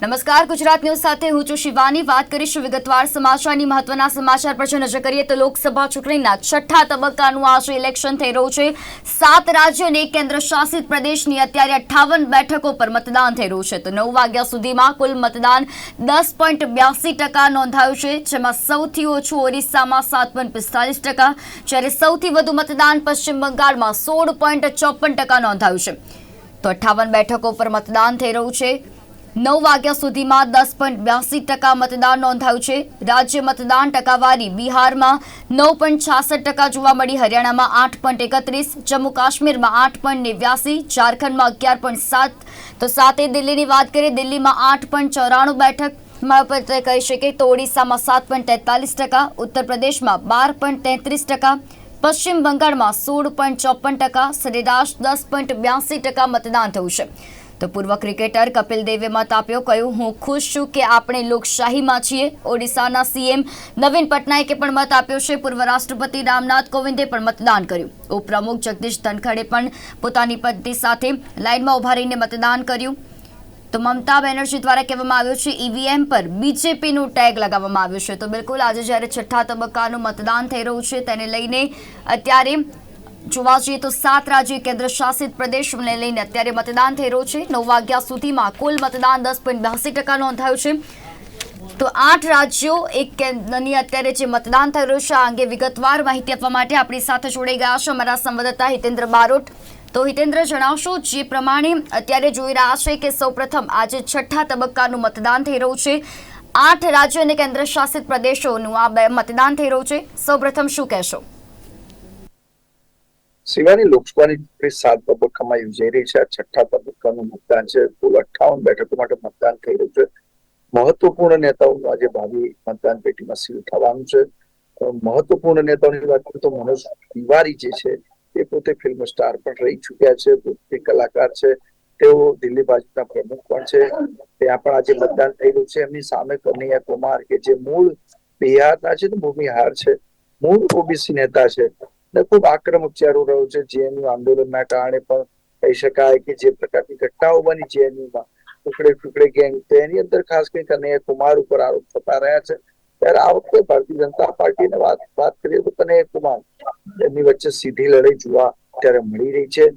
નમસ્કાર, ગુજરાત ન્યૂઝ સાથે હું છું શિવાની. વાત કરીશું વિગતવાર સમાચારની મહત્વના સમાચાર પર જો નજર કરીએ તો લોકસભા ચૂંટણીના છઠ્ઠા તબક્કાનું આજે ઇલેક્શન થઈ રહ્યું છે. સાત રાજ્ય અને એક કેન્દ્ર શાસિત પ્રદેશની અત્યારે અઠ્ઠાવન બેઠકો પર મતદાન થઈ રહ્યું છે. તો નવ વાગ્યા સુધીમાં કુલ મતદાન દસ પોઈન્ટ બ્યાસી ટકા નોંધાયું છે, જેમાં સૌથી ઓછું ઓરિસ્સામાં સાત પોઈન્ટ પિસ્તાલીસ ટકા, જ્યારે સૌથી વધુ મતદાન પશ્ચિમ બંગાળમાં સોળ પોઈન્ટ ચોપન ટકા નોંધાયું છે. તો અઠ્ઠાવન બેઠકો પર મતદાન થઈ રહ્યું છે. નવ વાગ્યા સુધીમાં દસ પોઈન્ટ બ્યાસી ટકા મતદાન નોંધાયું છે. રાજ્ય મતદાન ટકાવારી બિહારમાં નવ પોઈન્ટ છાસઠ ટકા જોવા મળી. હરિયાણામાં આઠ પોઈન્ટ એકત્રીસ, જમ્મુ કાશ્મીરમાં આઠ પોઈન્ટ નેવ્યાસી, ઝારખંડમાં અગિયાર પોઈન્ટ સાત. તો સાથે દિલ્હીની વાત કરીએ, દિલ્હીમાં આઠ પોઈન્ટ ચોરાણું બેઠકમાં કહી શકે તો ઓડિશામાં સાત પોઈન્ટ તેતાલીસ ટકા ઉત્તર પ્રદેશમાં બાર પોઈન્ટ તેત્રીસ ટકા, પશ્ચિમ બંગાળમાં સોળ પોઈન્ટ ચોપન ટકા, સરેરાશ દસ પોઈન્ટ બ્યાસી ટકા મતદાન થયું છે. તો પૂર્વ ક્રિકેટર કપિલ દેવે મત આપ્યો, કહ્યું, હું ખુશ છું કે આપણે લોકશાહીમાં છીએ. ઓડિશાના સીએમ નવીન પટનાયકે પણ મત આપ્યો છે. પૂર્વ રાષ્ટ્રપતિ રામનાથ કોવિંદે પણ મતદાન કર્યું. ઉપપ્રમુખ જગદીશ ધનખડે પણ પોતાની પત્ની સાથે લાઇનમાં ઊભા રહીને મતદાન કર્યું. તો મમતા બેનર્જી દ્વારા કહેવામાં આવ્યું છે, ઈવીએમ પર બીજેપીનું ટેગ લગાવવામાં આવ્યું છે. તો બિલકુલ, આજે જ્યારે છઠ્ઠા તબક્કાનું મતદાન થઈ રહ્યું છે, તેને લઈને અત્યારે જોવા જઈએ તો સાત રાજ્ય કેન્દ્ર શાસિત પ્રદેશોને લઈને અત્યારે મતદાન થઈ રહ્યું છે. નવ વાગ્યા સુધીમાં કુલ મતદાન દસ પોઈન્ટ બ્યાસી ટકા નોંધાયું છે. તો આઠ રાજ્યો એક કેન્દ્રની અત્યારે જે મતદાન થઈ રહ્યું છે, આ અંગે વિગતવાર માહિતી આપવા માટે આપણી સાથે જોડાઈ ગયા છે અમારા સંવાદદાતા હિતેન્દ્ર બારોટ. તો હિતેન્દ્ર, જણાવશો જે પ્રમાણે અત્યારે જોઈ રહ્યા છે કે સૌપ્રથમ આજે છઠ્ઠા તબક્કાનું મતદાન થઈ રહ્યું છે. આઠ રાજ્યો અને કેન્દ્ર શાસિત પ્રદેશોનું આ મતદાન થઈ રહ્યું છે. સૌપ્રથમ શું કહેશો? શિવાની લોકસભાની ચૂંટણી સાત તબક્કામાં યોજાઈ રહી છે. આ છઠ્ઠા તબક્કાનું મતદાન છે. કુલ અઠાવન બેઠકો માટે મતદાન થઈ રહ્યું છે. મહત્વપૂર્ણ નેતાઓનું આજે ભાવિ મતદાન પેટીમાં સીલ થવાનું છે. મહત્વપૂર્ણ નેતાઓની વાત કરીએ તો મનોજ તિવારી જે છે તે પોતે ફિલ્મ સ્ટાર પણ રહી ચુક્યા છે. પોતે કલાકાર છે. તેઓ દિલ્હી ભાજપના પ્રમુખ પણ છે. ત્યાં પણ આજે મતદાન થઈ રહ્યું છે. એમની સામે કનૈયા કુમાર કે જે મૂળ બિહારના છે તો ભૂમિહાર છે. મૂળ ઓબીસી નેતા છે. ને ખૂબ આક્રમક ચહેરો રહ્યો છે જેએનયુ આંદોલનના કારણે પણ કહી શકાય કે જે પ્રકારની ઘટનાઓ બની જેએનયુમાં ટુકડે ટુકડે ગેંગ તો એની અંદર ખાસ કરીને કનૈયા કુમાર ઉપર આરોપ થતા રહ્યા છે. ત્યારે આ વખતે ભારતીય જનતા પાર્ટીને વાત વાત કરીએ તો કનૈયા કુમાર એમની વચ્ચે સીધી લડાઈ જોવા અત્યારે મળી રહી છે.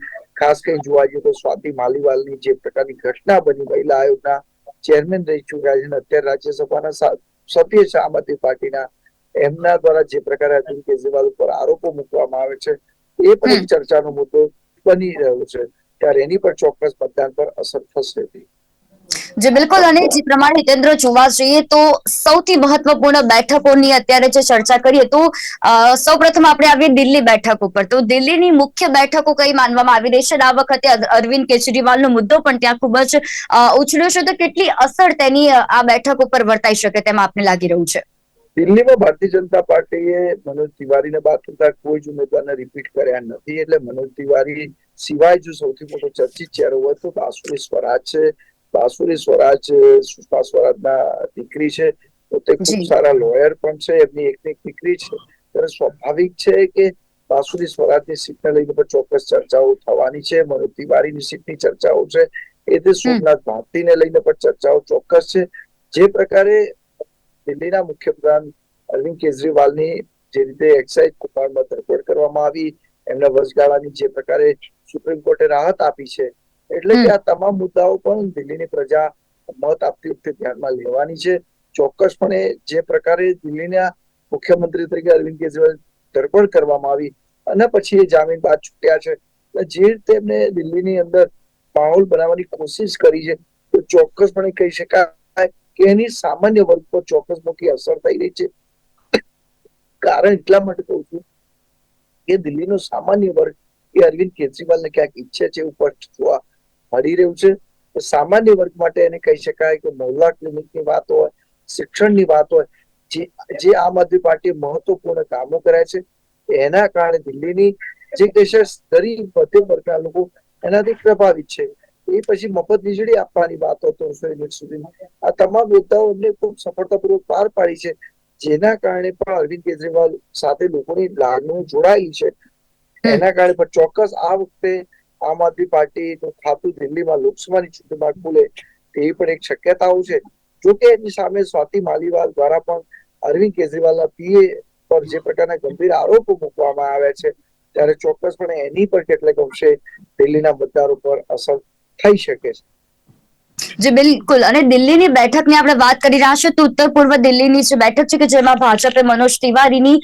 ખાસ કરીને જોવા જઈએ તો સ્વાતિ માલીવાલની જે પ્રકારની ઘટના બની, મહિલા આયોગના ચેરમેન રહી ચુક્યા છે અને અત્યારે રાજ્યસભાના સભ્ય છે આમ આદમી પાર્ટીના એમના દ્વારા જે પ્રકારે અરવિંદ કેજરીવાલ ઉપર આરોપો મૂકવામાં આવે છે એ પણ ચર્ચાનો મુદ્દો બની રહ્યો છે. ત્યારે એની પર ચોક્કસ મતદાન પર અસર થશે જે બિલકુલ અને જે પ્રમાણે હિતેન્દ્ર જોવા જઈએ તો સૌથી મહત્વપૂર્ણ બેઠકોની અત્યારે જે ચર્ચા કરીએ તો સૌ પ્રથમ આપણે આવીએ દિલ્હી બેઠક ઉપર. તો દિલ્હીની મુખ્ય બેઠકો કઈ માનવામાં આવી રહી છે? આ વખતે અરવિંદ કેજરીવાલનો મુદ્દો પણ ત્યાં ખૂબ જ ઉછળ્યો છે. તો કેટલી અસર તેની આ બેઠક ઉપર વર્તાઈ શકે તેમ આપને લાગી રહ્યું છે? દિલ્હીમાં ભારતીય જનતા પાર્ટીએ મનોજ તિવારીને બાદ કરતા કોઈ જ ઉમેદવારને રિપીટ કર્યા નથી. એટલે મનોજ તિવારી સિવાય જો સૌથી મોટો ચર્ચિત ચહેરો હોય તો બાસુરી સ્વરાજ છે. બાસુરી સ્વરાજ સુષ્મા સ્વરાજના દીકરી છે. તો તે ખૂબ સારા લોયર પણ છે. એમની એકની દીકરી છે. ત્યારે સ્વાભાવિક છે કે બાસુરી સ્વરાજની સીટને લઈને પણ ચોક્કસ ચર્ચાઓ થવાની છે. મનોજ તિવારીની સીટની ચર્ચાઓ છે. એ તે સોમનાથ ભારતીને લઈને પણ ચર્ચાઓ ચોક્કસ છે. જે પ્રકારે દિલ્હીના મુખ્યપ્રધાન અરવિંદ કેજરીવાલની જે રીતે એક્સાઇઝ કૌભાંડમાં ધરપકડ કરવામાં આવી એમના વચગાળાની જે પ્રકારે સુપ્રીમ કોર્ટે રાહત આપી છે એટલે કે આ તમામ મુદ્દાઓ પણ દિલ્હીની પ્રજા મત આપતી વખતે ધ્યાનમાં લેવાની છે. ચોક્કસપણે જે પ્રકારે દિલ્હીના મુખ્યમંત્રી તરીકે અરવિંદ કેજરીવાલ ધરપકડ કરવામાં આવી અને પછી એ જામીન બાદ છૂટ્યા છે જે રીતે એમને દિલ્હીની અંદર માહોલ બનાવવાની કોશિશ કરી છે તો ચોક્કસપણે કહી શકાય કે એની સામાન્ય વર્ગ પર ચોક્કસ મોટી અસર થઈ રહી છે. કારણ એટલા માટે કહું છું કે દિલ્હીનો સામાન્ય વર્ગ એ અરવિંદ કેજરીવાલને ક્યાંક ઈચ્છે છે સ્પષ્ટ જોવા મળી રહ્યું છે. સામાન્ય વર્ગ માટે એને કહી શકાય કે મહિલા ક્લિનિકની વાત હોય, શિક્ષણની વાત હોય, જે જે આમ આદમી પાર્ટીએ મહત્વપૂર્ણ કામો કર્યા છે, એના કારણે દિલ્હીની જે કહેશે ગરીબ મધ્યમ વર્ગના લોકો એનાથી પ્રભાવિત છે. એ પછી મફત વીજળી આપવાની વાતો ત્રણસો યુનિટ સુધીમાં આ તમામ યોદ્ધાઓ એમને ખૂબ સફળતાપૂર્વક પાર પાડી છે. જેના કારણે પણ અરવિંદ કેજરીવાલ સાથે લોકોની લાગણી જોડાયેલી છે. એના કારણે પણ ચોક્કસ આ વખતે આમ આદમી પાર્ટીનું ખાતું દિલ્હીમાં લોકસભાની ચૂંટણીમાં ખુલે તેવી પણ એક શક્યતાઓ છે. જોકે એની સામે સ્વાતિ માલીવાલ દ્વારા પણ અરવિંદ કેજરીવાલના પીએ પર જે પ્રકારના ગંભીર આરોપો મૂકવામાં આવ્યા છે, ત્યારે ચોક્કસપણે એની પર કેટલાક અંશે દિલ્હીના મતદારો પર અસર થઈ શકે છે. જી, બિલકુલ. અને દિલ્હીની બેઠકની આપણે વાત કરી રહ્યા છીએ તો ઉત્તર પૂર્વ દિલ્હીની જે બેઠક છે કે જેમાં ભાજપે મનોજ તિવારીની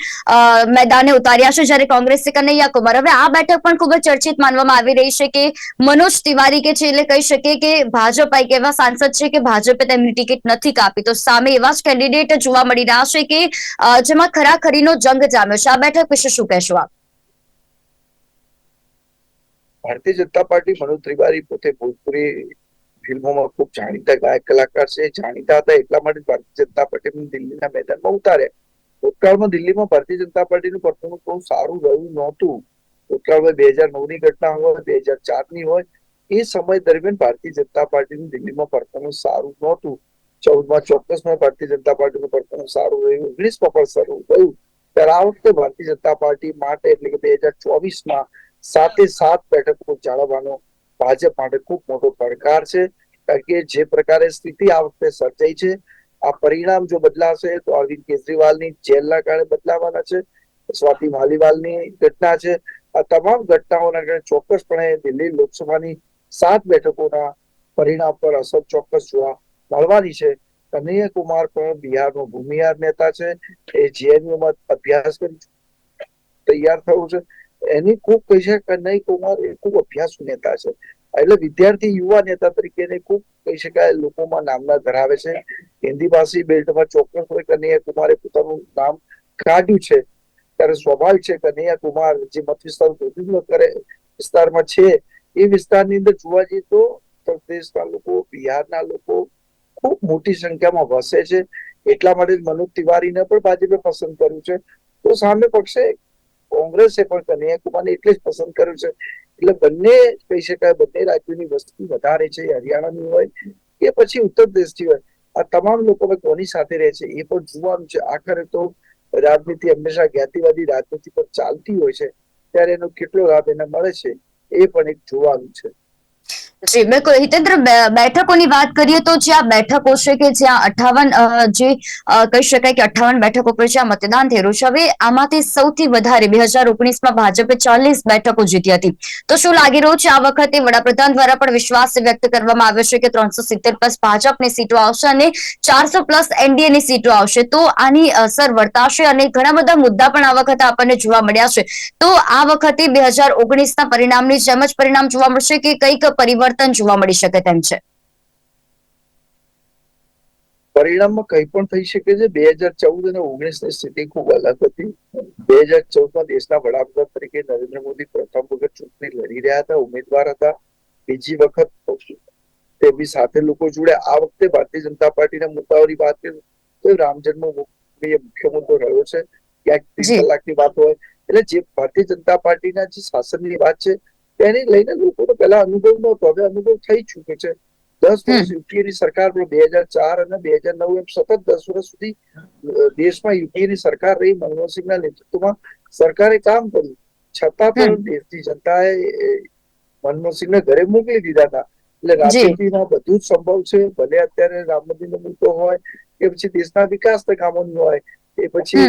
મેદાને ઉતાર્યા છે જ્યારે કોંગ્રેસે કનૈયા કુમાર હવે આ બેઠક પણ ખૂબ જ ચર્ચિત માનવામાં આવી રહી છે કે મનોજ તિવારી કે છે એટલે કહી શકીએ કે ભાજપ એક એવા સાંસદ છે કે ભાજપે તેમની ટિકિટ નથી કાપી. તો સામે એવા જ કેન્ડિડેટ જોવા મળી રહ્યા છે કે જેમાં ખરાખરીનો જંગ જામ્યો છે. આ બેઠક વિશે શું કહેશો આપ? ભારતીય જનતા પાર્ટી મનોજ ત્રિવારી પોતે ભોજપુરી ફિલ્મોમાં ખૂબ જાણીતા ગાયક, કલાકાર છે. જાણીતા હતા એટલા માટે ભારતીય જનતા પાર્ટી દિલ્હીના મેદાનમાં ઉતાર્યા. ભૂતકાળમાં દિલ્હીમાં ભારતીય જનતા પાર્ટીનું પરફોર્મન્સ બહુ સારું રહ્યું નહોતું. ભૂતકાળમાં બે હજાર નવની ઘટના હોય, બે હજાર ચારની હોય, એ સમય દરમિયાન ભારતીય જનતા પાર્ટીનું દિલ્હીમાં પરફોર્મન્સ સારું નહોતું. ચૌદમાં ચોક્કસમાં ભારતીય જનતા પાર્ટીનું પરફોર્મન્સ સારું રહ્યું. ઓગણીસમાં પણ સારું રહ્યું. ત્યારે આ વખતે ભારતીય જનતા પાર્ટી માટે એટલે કે બે હજાર ચોવીસમાં સાતે સાત બેઠકો જાળવવાનો ભાજપ માટે ખૂબ મોટો પડકાર છે. કારણ કે જે પ્રકારે સ્થિતિ આ વખતે સર્જાઈ છે, આ પરિણામ જો બદલાશે તો અરવિંદ કેજરીવાલની જેલના કારણે બદલાવાના છે, સ્વાતિ માલીવાલની ઘટના છે. આ તમામ ઘટનાઓના કારણે ચોક્કસપણે દિલ્હી લોકસભાની સાત બેઠકોના પરિણામ પર અસર ચોક્કસ જોવા મળવાની છે. કનૈયા કુમાર પણ બિહારનો ભૂમિહાર નેતા છે. એ જેએનયુમાં અભ્યાસ કરી તૈયાર થયું છે. એની ખૂબ કહી શકાય કનૈયા કુમાર એ ખૂબ અભ્યાસુ નેતા છે. એટલે વિદ્યાર્થી યુવા નેતા તરીકે એને ખૂબ કહી શકાય લોકોમાં નામના ધરાવે છે. હિન્દી ભાષી બેલ્ટમાં ચોક્કસ હોય કનૈયા કુમારે પોતાનું નામ કાઢ્યું છે. ત્યારે સ્વાભાવિક છે કનૈયા કુમાર, જે મત વિસ્તાર કરે, વિસ્તારમાં છે. એ વિસ્તારની અંદર જોવા જઈએ તો પ્રદેશના લોકો, બિહારના લોકો ખૂબ મોટી સંખ્યામાં વસે છે. એટલા માટે મનોજ તિવારીને પણ ભાજપે પસંદ કર્યું છે. તો સામે પક્ષે કોંગ્રેસે પણ કનૈયા કુમારને એટલે જ પસંદ કર્યું છે. એટલે બંને કહી શકાય બંને રાજ્યોની વસ્તી વધારે છે, હરિયાણાની હોય કે પછી ઉત્તર પ્રદેશથી હોય. આ તમામ લોકો કોની સાથે રહે છે, એ પણ જોવાનું છે. આખરે તો રાજનીતિ હંમેશા જ્ઞાતિવાદી રાજનીતિ પર ચાલતી હોય છે, ત્યારે એનો કેટલો લાભ એને મળે છે, એ પણ એક જોવાનું છે. જી બિલકુલ હિતેન્દ્ર બેઠકોની વાત કરીએ તો જ્યાં બેઠકો છે કે જ્યાં અઠાવન જે કહી શકાય કે અઠાવન બેઠકો પર જ્યાં મતદાન થયેલું છે, હવે આમાંથી સૌથી વધારે બે હજાર ઓગણીસમાં ભાજપે ચાલીસ બેઠકો જીતી હતી. તો શું લાગી રહ્યું છે આ વખતે? વડાપ્રધાન દ્વારા પણ વિશ્વાસ વ્યક્ત કરવામાં આવ્યો છે કે ત્રણસો સિત્તેર પ્લસ ભાજપની સીટો આવશે અને ચારસો પ્લસ એનડીએ ની સીટો આવશે. તો આની અસર વર્તાશે અને ઘણા બધા મુદ્દા પણ આ વખતે આપણને જોવા મળ્યા છે. તો આ વખતે બે હજાર ઓગણીસના પરિણામની જેમ જ પરિણામ જોવા મળશે કે કંઈક પરિવર્તન જોવા મળી શકે તેમ છે. પરિણામમાં કંઈ પણ થઈ શકે છે. બે હજાર ચૌદ અને ઓગણીસની સ્થિતિ ખૂબ અલગ હતી. બે હજાર ચૌદમાં દેશના વડાપ્રધાન તરીકે નરેન્દ્ર મોદી પ્રથમ વખત ચૂંટણી લડી રહ્યા હતા. ઉમેદવાર હતા. બીજી વખત તેમની સાથે લોકો જોડે આ વખતે ભારતીય જનતા પાર્ટીના મુદ્દાઓની વાત કરીએ તો રામ જન્મભૂમિ મુખ્ય મુદ્દો રહ્યો છે. ક્યાંક ત્રીસ. કલાકની વાત હોય. એટલે જે ભારતીય જનતા પાર્ટીના જે શાસનની વાત છે તેને લઈને લોકોનો પહેલા અનુભવ નહોતો. હવે અનુભવ થઈ ચુક્યો છે. દસ વર્ષ યુપીએની સરકાર બે હજાર ચાર અને બે હજાર નવ એમ સતત દસ વર્ષ સુધી દેશમાં યુપીએની સરકાર રહી મનમોહનસિંહના નેતૃત્વમાં. સરકારે કામ કર્યું. છતાં પણ દેશની જનતાએ મનમોહનસિંહને ઘરે મોકલી દીધા હતા. એટલે રાજનીતિના બધું જ સંભવ છે. ભલે અત્યારે રામ મંદિરનો મુદ્દો હોય કે પછી દેશના વિકાસના કામોની હોય એ પછી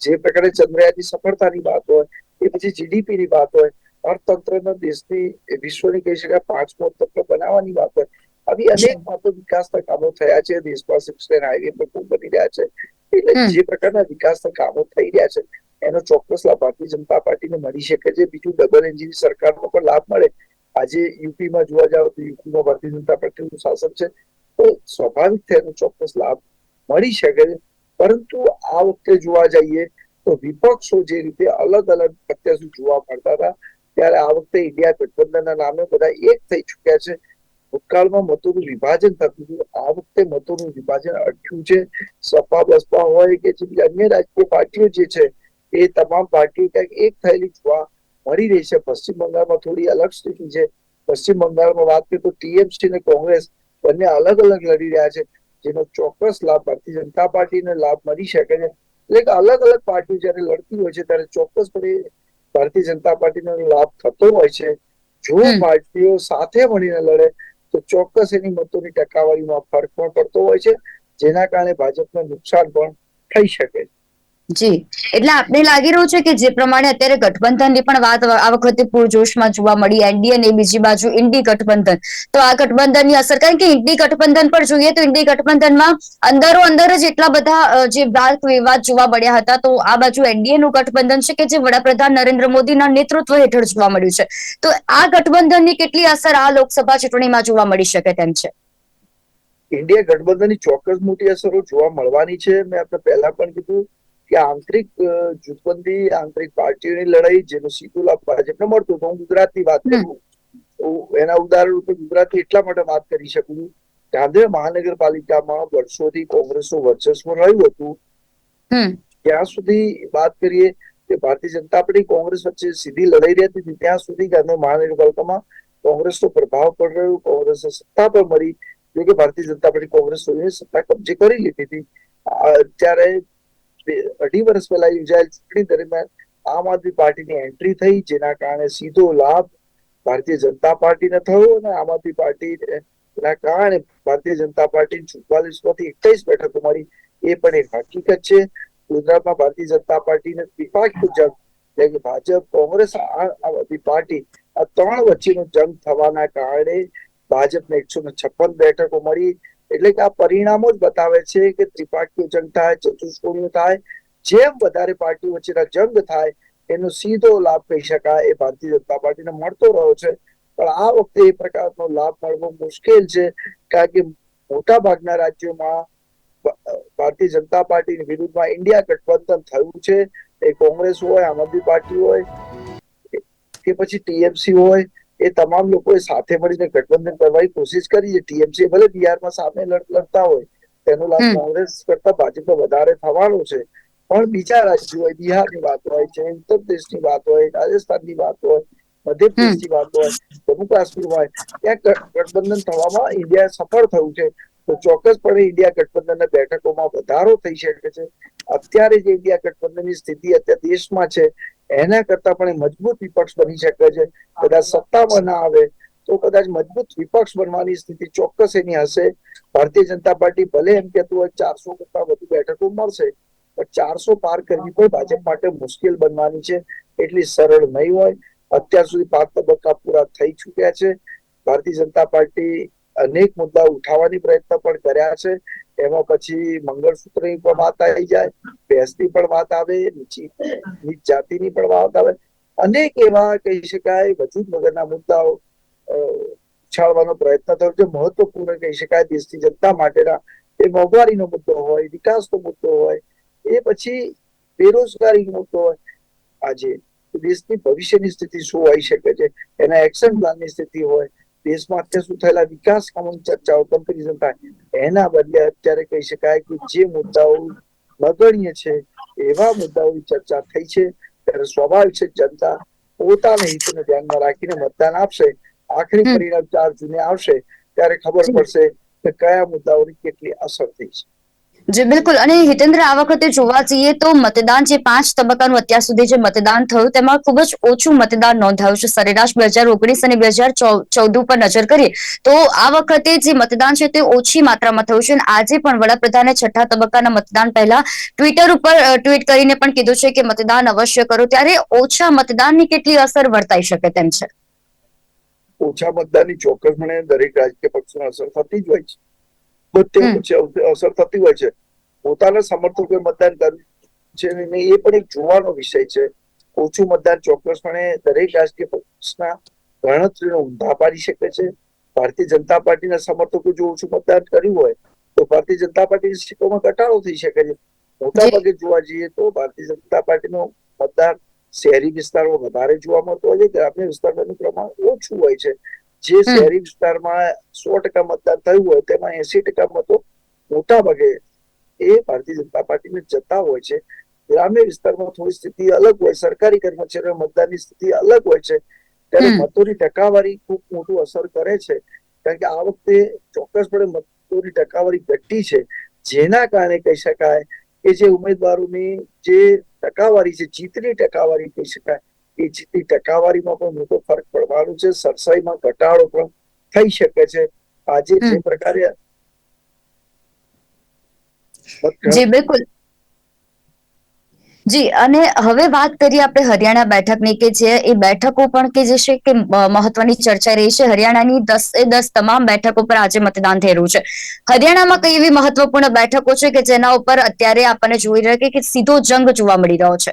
જે પ્રકારે ચંદ્રયાનની સફળતાની વાત હોય એ પછી જીડીપી ની વાત હોય અર્થતંત્રનો દેશની વિશ્વની કહી શકાય પાંચમો તત્વ બનાવવાની વાત હોય. આવી અનેક માત્ર વિકાસના કામો થયા છે. દેશમાં સિક્સ લેન હાઈવે પર ખૂબ બની રહ્યા છે. એટલે જે પ્રકારના વિકાસના કામો થઈ રહ્યા છે એનો ચોક્કસ લાભ ભારતીય જનતા પાર્ટીને મળી શકે છે. બીજું ડબલ એન્જિન સરકારનો પણ લાભ મળે. આજે યુપીમાં જોવા જાવ તો યુપીમાં ભારતીય જનતા પાર્ટીનું શાસન છે. તો સ્વાભાવિક છે એનો ચોક્કસ લાભ મળી શકે છે. પરંતુ આ વખતે જોવા જઈએ તો વિપક્ષો જે રીતે અલગ અલગ અત્યાર સુધી જોવા મળતા હતા ત્યારે આ વખતે ઇન્ડિયા ગઠબંધનના નામે બધા એક થઈ ચુક્યા છે. ભૂતકાળમાં મતોનું વિભાજન થતું હતું. આ વખતે મતોનું વિભાજન અટક્યું છે. સપા બસપા હોય કે અન્ય રાજકીય પાર્ટીઓ જે છે, એ તમામ પાર્ટીઓ ક્યાંક એક થયેલી જોવા મળી રહી છે. પશ્ચિમ બંગાળમાં થોડી અલગ સ્થિતિ છે. પશ્ચિમ બંગાળમાં વાત કરીએ તો ટીએમસી અને કોંગ્રેસ બંને અલગ અલગ લડી રહ્યા છે, જેનો ચોક્કસ લાભ ભારતીય જનતા પાર્ટીને લાભ મળી શકે છે. એટલે અલગ અલગ પાર્ટીઓ જ્યારે લડતી હોય છે, ત્યારે ચોક્કસપણે ભારતીય જનતા પાર્ટીનો લાભ થતો હોય છે જો. પાર્ટીઓ સાથે મળીને લડે તો તો ચોક્કસ એની મતોની ટકાવારીમાં ફરક પણ પડતો હોય છે જેના કારણે ભાજપને નુકસાન પણ થઈ શકે છે જી. એટલે આપને લાગી રહ્યું છે કે જે પ્રમાણે અત્યારે ગઠબંધનની પણ વાત આ વખતે પૂરજોશમાં જોવા મળી, એનડીએ અને બીજી બાજુ ઇન્ડી ગઠબંધન. તો આ ગઠબંધનની અસર, કારણ કે ઇન્ડી ગઠબંધન પર જોઈએ તો ઇન્ડી ગઠબંધનમાં અંદરો અંદર જ એટલા બધા જે વાદ વિવાદ જોવા મળ્યા હતા, તો આ બાજુ એનડીએ નું ગઠબંધન છે કે જે વડાપ્રધાન નરેન્દ્ર મોદીના નેતૃત્વ હેઠળ જોવા મળ્યું છે. તો આ ગઠબંધનની કેટલી અસર આ લોકસભા ચૂંટણીમાં જોવા મળી શકે તેમ છે? ઇન્ડિયા ગઠબંધનની ચોક્કસ મોટી અસરો જોવા મળવાની છે. મેં આપણે પહેલા પણ કીધું કે આંતરિક જૂથબંધી આંતરિક પાર્ટીઓની લડાઈ જેનો સીધો લાભ ભાજપને મળતો હતો. હું ગુજરાતની વાત કરું એના ઉદાહરણ રૂપે ગુજરાતની એટલા માટે વાત કરી શકું છું ગાંધીનગર મહાનગરપાલિકામાં વર્ષોથી કોંગ્રેસનું વર્ચસ્વ રહ્યું હતું. ત્યાં સુધી વાત કરીએ કે ભારતીય જનતા પાર્ટી કોંગ્રેસ વચ્ચે સીધી લડાઈ રહેતી હતી. ત્યાં સુધી ગાંધીનગર મહાનગરપાલિકામાં કોંગ્રેસનો પ્રભાવ પડ રહ્યો કોંગ્રેસને સત્તા પણ મળી. જો કે ભારતીય જનતા પાર્ટી કોંગ્રેસ સત્તા કબજે કરી લીધી હતી. ત્યારે અઢી વર્ષ પહેલા યોજાયેલ ચૂંટણી દરમિયાન આમ આદમી પાર્ટીની એન્ટ્રી થઈ, જેના કારણે સીધો લાભ ભારતીય જનતા પાર્ટીને થયો અને આમ આદમી પાર્ટી ના કારણે ભારતીય જનતા પાર્ટી ચુમ્માલીસમાંથી એકવીસ બેઠકો મળી. એ પણ એક હકીકત છે. ગુજરાતમાં ભારતીય જનતા પાર્ટીને વિપક્ષ જંગ એટલે કે ભાજપ, કોંગ્રેસ આમ આદમી પાર્ટી આ ત્રણ વચ્ચેનો જંગ થવાના કારણે ભાજપને એકસો છપ્પન બેઠકો મળી. એટલે કે આ પરિણામો જ બતાવે છે કે ત્રિપાઠીય જંગ થાય, ચતુષ્કોણીઓ થાય, જેમ વધારે પાર્ટી વચ્ચેના જંગ થાય, એનો સીધો લાભ કહી શકાય એ ભારતીય જનતા પાર્ટીને મળતો રહ્યો છે. પણ આ વખતે એ પ્રકારનો લાભ મળવો મુશ્કેલ છે, કારણ કે મોટા ભાગના રાજ્યોમાં ભારતીય જનતા પાર્ટીની વિરુદ્ધમાં ઇન્ડિયા ગઠબંધન થયું છે, એ કોંગ્રેસ હોય, આમ આદમી પાર્ટી હોય કે પછી ટીએમસી હોય એ તમામ લોકોએ સાથે મળીને ગઠબંધન કરવાની કોશિશ કરી. છે ટીએમસી ભલે બિહારમાં સામે લડતા હોય તેનો લાભ કોંગ્રેસ કરતા ભાજપને વધારે થવાનો છે. પણ બીજા રાજ્યો હોય બિહારની વાત હોય છે ઉત્તર પ્રદેશની વાત હોય રાજસ્થાનની વાત હોય મધ્યપ્રદેશની વાત હોય જમ્મુ કાશ્મીર હોય ત્યાં ગઠબંધન થવામાં ઇન્ડિયા સફળ થયું છે. તો ચોક્કસપણે ઇન્ડિયા ગઠબંધનના બેઠકોમાં વધારો થઈ શકે છે. અત્યારે જે ઇન્ડિયા ગઠબંધનની સ્થિતિ અત્યારે દેશમાં છે એના કરતા પણ મજબૂત વિપક્ષ બની શકે છે. કદાચ સત્તામાં ના આવે, તો કદાચ મજબૂત વિપક્ષ બનવાની સ્થિતિ ચોક્કસ એની હશે. ભારતીય જનતા પાર્ટી ભલે એમ કહેતું હોય ચારસો કરતા વધુ બેઠકો મળશે, પણ ચારસો પાર કરવી પણ ભાજપ માટે મુશ્કેલ બનવાની છે. એટલી સરળ નહીં હોય. અત્યાર સુધી પાંચ તબક્કા પૂરા થઈ ચુક્યા છે. ભારતીય જનતા પાર્ટી અનેક મુદ્દા ઉઠાવવાની પ્રયત્ન પણ કર્યા છે. એમાં પછી મંગળસૂત્રની પણ વાત આવી જાય ભેંસની પણ વાત આવે, નીચી, નીચ જાતિની પણ વાત આવે. અનેક એવા કહી શકાય વજૂદ વગરના મુદ્દાઓ ઉછાળવાનો પ્રયત્ન થયો છે. મહત્વપૂર્ણ કહી શકાય દેશની જનતા માટેના એ મોંઘવારીનો મુદ્દો હોય, વિકાસનો મુદ્દો હોય, એ પછી બેરોજગારીનો મુદ્દો હોય. આજે દેશની ભવિષ્યની સ્થિતિ શું હોઈ શકે છે? એના એક્શન પ્લાનની સ્થિતિ હોય. દેશમાં અત્યાર સુધી થયેલા વિકાસ કામોની ચર્ચાઓ કમ્પેરિઝન થાય. એના બદલે અત્યારે કહી શકાય કે જે મુદ્દાઓ નગણ્ય છે એવા મુદ્દાઓની ચર્ચા થઈ છે. ત્યારે સ્વાભાવિક છે જનતા પોતાના હિતને ધ્યાનમાં રાખીને મતદાન આપશે. આખરી પરિણામ ચાર જૂને આવશે. ત્યારે ખબર પડશે કે કયા મુદ્દાઓની કેટલી અસર થઈ છે. જી, બિલકુલ. અને હિતેન્દ્ર, આ વખતે જોવા જઈએ તો મતદાન જે પાંચ તબક્કાનું અત્યાર સુધી જે મતદાન થયું, તેમાં ખૂબ જ ઓછું મતદાન નોંધાયું છે. સરેરાશ બે હજાર ઓગણીસ અને બે હજાર ચૌદ ઉપર નજર કરીએ, તો આ વખતે જે મતદાન છે તે ઓછી માત્રામાં થયું છે. અને આજે પણ વડાપ્રધાને છઠ્ઠા તબક્કાના મતદાન પહેલા ટ્વિટર ઉપર ટ્વીટ કરીને પણ કીધું છે કે મતદાન અવશ્ય કરો, ત્યારે ઓછા મતદાનની કેટલી અસર વર્તાઈ શકે તેમ છે? ઓછા મતદાનની ચોક્કસપણે દરેક રાજકીય પક્ષને અસર થતી જ હોય છે. બધે. અસર થતી હોય છે. પોતાના સમર્થકોએ મતદાન કર્યું છે ને એ પણ એક જોવાનો વિષય છે. ઓછું મતદાન ચોક્કસપણે દરેક રાજકીય પક્ષના ગણતરીનો ઊંધા પાડી શકે છે. ભારતીય જનતા પાર્ટીના સમર્થકો જો ઓછું મતદાન કર્યું હોય તો ભારતીય જનતા પાર્ટીની સીટોમાં ઘટાડો થઈ શકે છે. મોટા. ભાગે જોવા જઈએ તો ભારતીય જનતા પાર્ટીનો મતદાન શહેરી વિસ્તારમાં વધારે જોવા મળતો હોય છે. ગ્રામ્ય વિસ્તારનું પ્રમાણ ઓછું હોય છે. જે શહેરી વિસ્તારમાં સો ટકા મતદાન થયું હોય તેમાં એસી ટકા મતો મોટા ભાગે એ ભારતીય જનતા પાર્ટીને જતા હોય છે. ગ્રામ્ય વિસ્તારમાં થોડી સ્થિતિ અલગ હોય સરકારી કર્મચારીઓ મતદાનની સ્થિતિ અલગ હોય છે. ત્યારે મતોની ટકાવારી ખૂબ મોટું અસર કરે છે. કારણ કે આ વખતે ચોક્કસપણે મતોની ટકાવારી ઘટી છે. જેના કારણે કહી શકાય કે જે ઉમેદવારોની જે ટકાવારી છે જીતની ટકાવારી કહી શકાય એ જીતની ટકાવારીમાં પણ મોટો ફરક પડવાનો છે. સરસાઈમાં ઘટાડો પણ થઈ શકે છે. આજે જે પ્રકારે જી બિલકુલ. જી અને હવે વાત કરીએ આપણે હરિયાણા બેઠકની કે જે એ બેઠકો પણ કે જે છે કે મહત્વની ચર્ચા રહી છે. હરિયાણાની દસ એ દસ તમામ બેઠકો પર આજે મતદાન થઈ રહ્યું છે. હરિયાણામાં કઈ એવી મહત્વપૂર્ણ બેઠકો છે કે જેના ઉપર અત્યારે આપણને જોઈ રહ્યા કે સીધો જંગ જોવા મળી રહ્યો છે?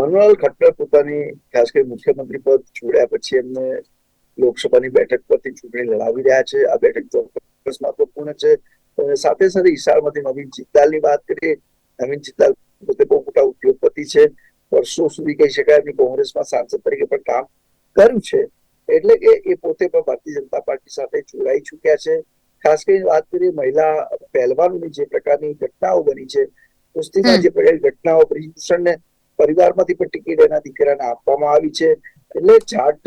મનોહર ખટ્ટર પોતાની ખાસ કરી મુખ્યમંત્રી પદ છોડ્યા પછી એમને લોકસભાની બેઠક પરથી ચૂંટણી લડાવી રહ્યા છે. આ બેઠક ચોક્કસ મહત્વપૂર્ણ છે. સાથે સાથે ઈશારમાંથી નવીન જિંદાલની વાત કરીએ નવીન જિંદાલ પોતે બહુ મોટા ઉદ્યોગપતિ છે. વર્ષો સુધી કહી શકાય એમની કોંગ્રેસમાં સાંસદ તરીકે પણ કામ કર્યું છે. એટલે કે એ પોતે પણ ભારતીય જનતા પાર્ટી સાથે જોડાઈ ચૂક્યા છે. ખાસ કરીને વાત કરીએ મહિલા પહેલવાનોની જે પ્રકારની ઘટનાઓ બની છે કુસ્તીમાં જે પ્રકારની ઘટનાઓ બ્રિજભૂષણને પરિવારમાંથી પણ ટિકિટ એના દીકરાને આપવામાં આવી છે. એટલે જાટ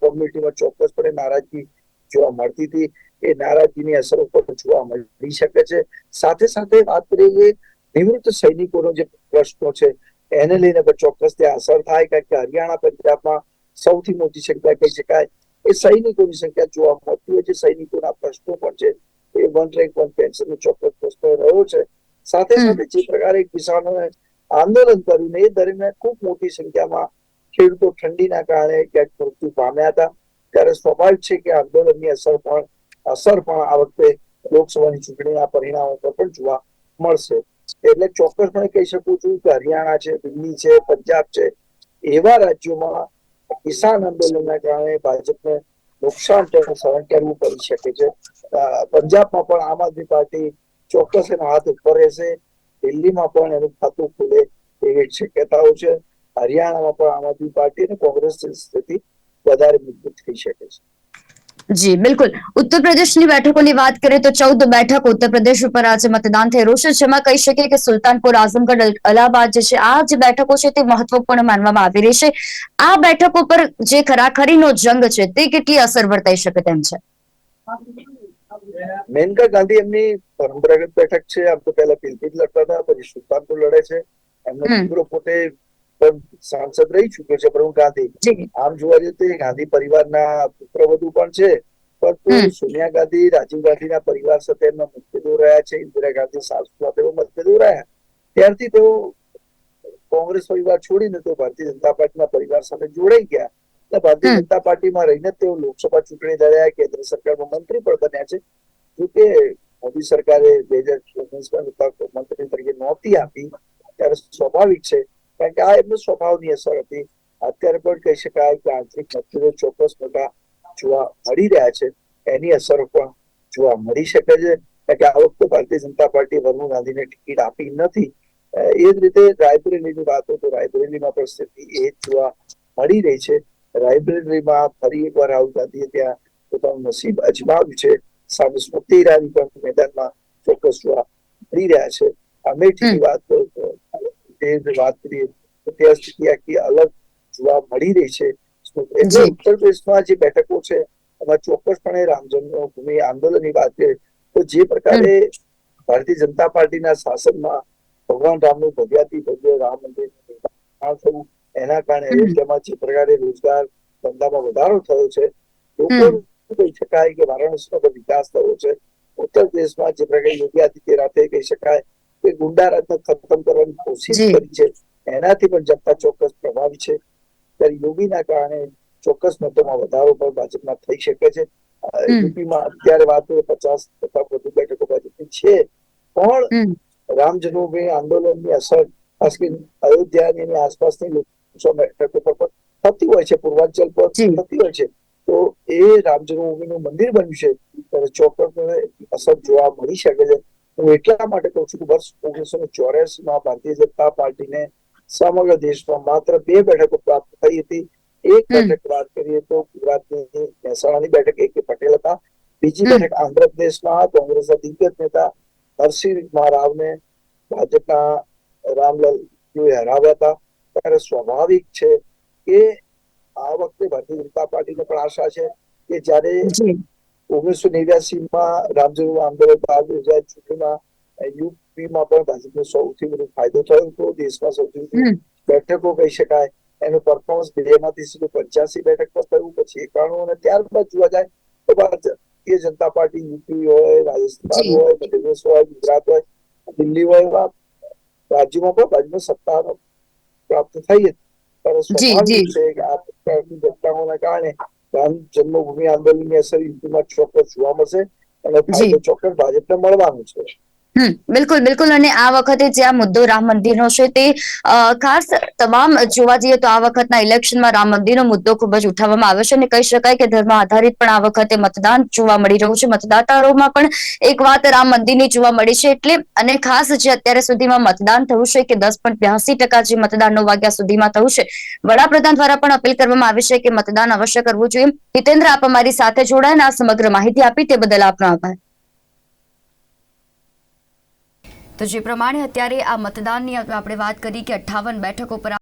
કોમ્યુનિટીમાં ચોક્કસપણે નારાજગી જોવા મળતી હતી. એ નારાજગીની અસરો પણ જોવા મળી શકે છે. સાથે સાથે વાત કરીએ નિવૃત્ત સૈનિકોનો જે પ્રશ્નો છે એને લઈને પણ ચોક્કસ ત્યાં અસર થાય. કારણ કે હરિયાણા પંજાબમાં સૌથી મોટી સંખ્યા કહી શકાય? એ સૈનિકોની સંખ્યા જોવા મળતી હોય છે. સૈનિકોના પ્રશ્નો પણ છે. એ વન રેન્ક વન પેન્શનનો ચોક્કસ પ્રશ્ન રહ્યો છે. સાથે સાથે જે પ્રકારે કિસાનોએ આંદોલન કર્યું એ દરમિયાન ખૂબ મોટી સંખ્યામાં ખેડૂતો ઠંડીના કારણે ક્યાંક મૃત્યુ પામ્યા હતા. ત્યારે સ્વાભાવિક છે કે આંદોલનની અસર પણ અસર પણ આ વખતે લોકસભાની ચૂંટણીના પરિણામો પર પણ જોવા મળશે. એટલે ચોક્કસપણે કહી શકું છું કે હરિયાણા છે, દિલ્હી છે, પંજાબ છે, એવા રાજ્યોમાં કિસાન આંદોલનના કારણે ભાજપને નુકસાન તેનું સહન કરવું પડી શકે છે. પંજાબમાં પણ આમ આદમી પાર્ટી ચોક્કસ એના હાથ ઉપર રહેશે. દિલ્હીમાં પણ એનું ખાતું ખુલે એવી શક્યતાઓ છે. હરિયાણામાં પણ આમ આદમી પાર્ટી અને કોંગ્રેસની સ્થિતિ વધારે મજબૂત થઈ શકે છે. જી, બિલકુલ. ઉત્તર પ્રદેશની બેઠકોની વાત કરીએ તો ચૌદ બેઠક ઉત્તર પ્રદેશ ઉપર આજે મતદાન થઈ રહ્યું છે, જેમાં કહી શકીએ કે સુલતાનપુર, આઝમગઢ અલ- અલ્હાબાદ જે છે, આ જે બેઠકો છે તે મહત્વપૂર્ણ માનવામાં આવી રહી છે. આ બેઠકો પર જે ખરાખરીનો જંગ છે તે કેટલી અસર વર્તાઈ શકે તેમ છે? મેનકા ગાંધી એમની પરંપરાગત બેઠક છે. આમ તો પહેલા પીલપીત લડતા હતા પછી સુલતાનપુર લડે છે. એમનો દીકરો પોતે પણ સાંસદ રહી ચુક્યો છે પ્રમુખ ગાંધી. આમ જોવા જઈએ તો ગાંધી પરિવારના પુત્રવધુ પણ છે. પરંતુ સોનિયા ગાંધી રાજીવ ગાંધીના પરિવાર સાથે એમના મતભેદો રહ્યા છે. ઇન્દિરા ગાંધી સાસુ સાથે મતભેદો રહ્યા. ત્યારથી તેઓ કોંગ્રેસ પરિવાર છોડીને તો ભારતીય જનતા પાર્ટીના પરિવાર સાથે જોડાઈ ગયા. ભારતીય. જનતા પાર્ટીમાં રહીને તેઓ લોકસભા ચૂંટણી લડ્યા. કેન્દ્ર સરકારમાં મંત્રી પણ બન્યા છે. જોકે મોદી સરકારે બે હજાર ઓગણીસમાં તક મંત્રી તરીકે નહોતી આપી, ત્યારે સ્વાભાવિક છે. કારણ કે આ એમનો સ્વભાવની અસર હતી. અત્યારે પણ કહી શકાય કે આંતરિક મતભેદો ચોક્કસ મોટા જોવા મળી રહ્યા છે. એની અસર પણ જોવા મળી શકે છે. કે આ વખતે ભારતીય જનતા પાર્ટી વરુણ ગાંધીને ટિકિટ આપી નથી. એ જ રીતે રાયબરેલીની વાત હોય તો રાયબરેલીમાં પણ સ્થિતિ એ જોવા મળી રહી છે. રાયબરેલીમાં ફરી એકવાર રાહુલ ગાંધીએ ત્યાં પોતાનું નસીબ અજમાવ્યું છે. સામે સ્મૃતિ ઈરાની પણ મેદાનમાં ચોક્કસ જોવા મળી રહ્યા છે. અમેઠીની વાત વાત કરીએ તો ત્યાં સ્થિતિ આખી અલગ જોવા મળી રહી છે. એટલે ઉત્તર પ્રદેશમાં જે બેઠકો છે એમાં ચોક્કસપણે રામ જન્મભૂમિ આંદોલનની વાત કરીએ તો જે પ્રકારે ભારતીય જનતા પાર્ટીના શાસનમાં ભગવાન રામનું ભવ્યાથી ભવ્ય રામ મંદિર નિર્માણ થયું. એના કારણે તેમાં જે પ્રકારે રોજગાર ધંધામાં વધારો થયો છે લોકો કહી શકાય કે વારાણસીનો પણ વિકાસ થયો છે? ઉત્તર પ્રદેશમાં જે પ્રકારે યોગી આદિત્યનાથે કહી શકાય કે ગુંડારાજને ખતમ કરવાની કોશિશ કરી છે. એનાથી પણ જનતા ચોક્કસ પ્રભાવી છે. ત્યારે યોગીના કારણે ચોક્કસ મતોમાં વધારો પણ ભાજપમાં થઈ શકે છે. યુપીમાં અત્યારે વાત કરીએ પચાસ કરતા વધુ બેઠકો ભાજપની છે. પણ. રામ જન્મભૂમિ આંદોલનની અસર ખાસ કરીને અયોધ્યાની આસપાસની લોકસભા બેઠકો પર થતી હોય છે. પૂર્વાંચલ પર થતી હોય છે. તો એ રામ જન્મભૂમિનું મંદિર બન્યું છે. ત્યારે ચોક્કસ અસર જોવા મળી શકે છે હું એટલા માટે કહું છું કે વર્ષ ઓગણીસો ને ચોર્યાસીમાં ભારતીય જનતા પાર્ટીને સમગ્ર દેશમાં માત્ર બે બેઠકો પ્રાપ્ત થઈ હતી. એક બેઠક વાત કરીએ તો ગુજરાતની મહેસાણાની બેઠક એ કે પટેલ હતા. બીજી બેઠક આંધ્રપ્રદેશમાં કોંગ્રેસના દિગ્ગજ નેતા નરસિંહ રાવને ભાજપના રામલાલ હરાવ્યા હતા. ત્યારે સ્વાભાવિક છે કે આ વખતે ભારતીય જનતા પાર્ટીને પણ આશા છે કે જ્યારે ઓગણીસો નેવ્યાસી માં રામજન્મ આંદોલન બાદ યોજાયેલ ચૂંટણીમાં યુપીમાં પણ ભાજપને સૌથી વધુ ફાયદો થયો હતો દેશમાં સૌથી વધુ બેઠકો કહી શકાય. એનું પરફોર્મન્સ બે માંથી સીધું પંચ્યાસી બેઠક પર થયું પછી એકાણું અને ત્યારબાદ જોવા જાય તો ભારતીય જનતા પાર્ટી યુપી હોય રાજસ્થાન હોય મધ્યપ્રદેશ હોય ગુજરાત હોય દિલ્હી હોય એવા રાજ્યોમાં પણ ભાજપને સત્તા પ્રાપ્ત થઈ હતી જી, સ્વાભાવિક. છે કે આ પ્રકારની ઘટનાઓના કારણે રામ જન્મભૂમિ આંદોલનની અસર યુપીમાં ચોક્કસ જોવા મળશે અને ફાયદો ચોક્કસ ભાજપને મળવાનું છે હમ, બિલકુલ બિલકુલ. અને આ વખતે જે આ મુદ્દો રામ મંદિરનો છે તે ખાસ તમામ જોવા જઈએ તો આ વખતના ઇલેક્શનમાં રામ મંદિરનો મુદ્દો ખૂબ જ ઉઠાવવામાં આવ્યો છે. અને કહી શકાય કે ધર્મ આધારિત પણ આ વખતે મતદાન જોવા મળી રહ્યું છે. મતદાતાઓમાં પણ એક વાત રામ મંદિરની જોવા મળી છે એટલે, અને ખાસ જે અત્યારે સુધીમાં મતદાન થયું છે કે દસ પોઈન્ટ બ્યાસી ટકા જે મતદાનનો વાગ્યા સુધીમાં થયું છે, વડાપ્રધાન દ્વારા પણ અપીલ કરવામાં આવી છે કે મતદાન અવશ્ય કરવું જોઈએ. હિતેન્દ્ર, આપ અમારી સાથે જોડાયા આ સમગ્ર માહિતી આપી તે બદલ આપનો આભાર. તો જે પ્રમાણે અત્યારે આ મતદાનની આપણે વાત કરી કે અઠ્ઠાવન બેઠકો પર